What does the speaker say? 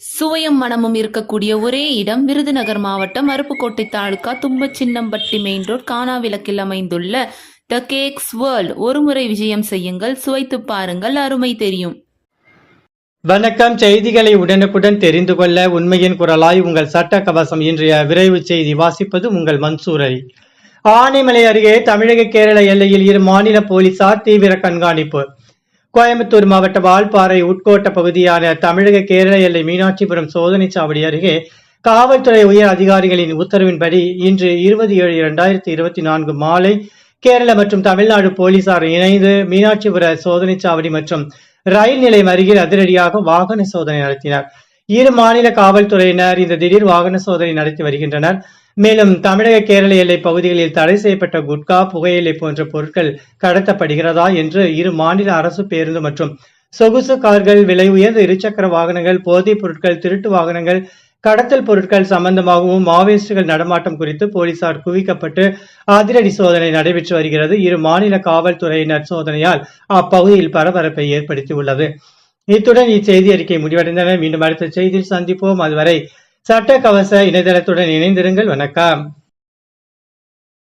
சுவையும் மனமும் இருக்கக்கூடிய ஒரே இடம் விருதுநகர் மாவட்டம் அருப்புக்கோட்டை தாலுகா தும்பச்சின்னம்பட்டி மெயின் ரோட் கானாவிளக்கில் அமைந்துள்ள த கேக்ஸ் வேர்ல்ட் ஒருமுறை விஜயம் செய்யுங்கள் சுவைத்து பாருங்கள் அருமை தெரியும். வணக்கம். செய்திகளை உடனுக்குடன் தெரிந்து கொள்ள உண்மையின் குரலாய் உங்கள் சட்ட கவசம் இன்றைய விரைவு செய்தி வாசிப்பது உங்கள் மன்சூர். ஆனைமலை அருகே தமிழக கேரள எல்லையில் இரு மாநில போலீசார் தீவிர கண்காணிப்பு. கோயம்புத்தூர் மாவட்ட வால்பாறை உட்கோட்ட பகுதியான தமிழக கேரள எல்லை மீனாட்சிபுரம் சோதனை சாவடி அருகே காவல்துறை உயர் அதிகாரிகளின் உத்தரவின்படி இன்று இருபது ஏழு இரண்டாயிரத்தி இருபத்தி நான்கு மாலை கேரள மற்றும் தமிழ்நாடு போலீசார் இணைந்து மீனாட்சிபுர சோதனை சாவடி மற்றும் ரயில் நிலையம் அருகில் அதிரடியாக வாகன சோதனை நடத்தினர். இரு மாநில காவல்துறையினர் இந்த திடீர் வாகன சோதனை நடத்தி வருகின்றனர். மேலும் தமிழக கேரள எல்லை பகுதிகளில் தடை செய்யப்பட்ட குட்கா புகையிலை போன்ற பொருட்கள் கடத்தப்படுகிறதா என்று இரு மாநில அரசு பேருந்து மற்றும் சொகுசு கார்கள் விலை உயர்ந்த இருசக்கர வாகனங்கள் போதைப் பொருட்கள் திருட்டு வாகனங்கள் கடத்தல் பொருட்கள் சம்பந்தமாகவும் மாவோயிஸ்டுகள் நடமாட்டம் குறித்து போலீசார் குவிக்கப்பட்டு அதிரடி சோதனை நடைபெற்று வருகிறது. இரு மாநில காவல்துறையினர் சோதனையால் அப்பகுதியில் பரபரப்பை ஏற்படுத்தியுள்ளது. இத்துடன் இச்செய்தி அறிக்கை முடிவடைந்தன. மீண்டும் அடுத்த செய்தியில் சந்திப்போம். அதுவரை சட்ட கவச இணையதளத்துடன் இணைந்திருங்கள். வணக்கம்.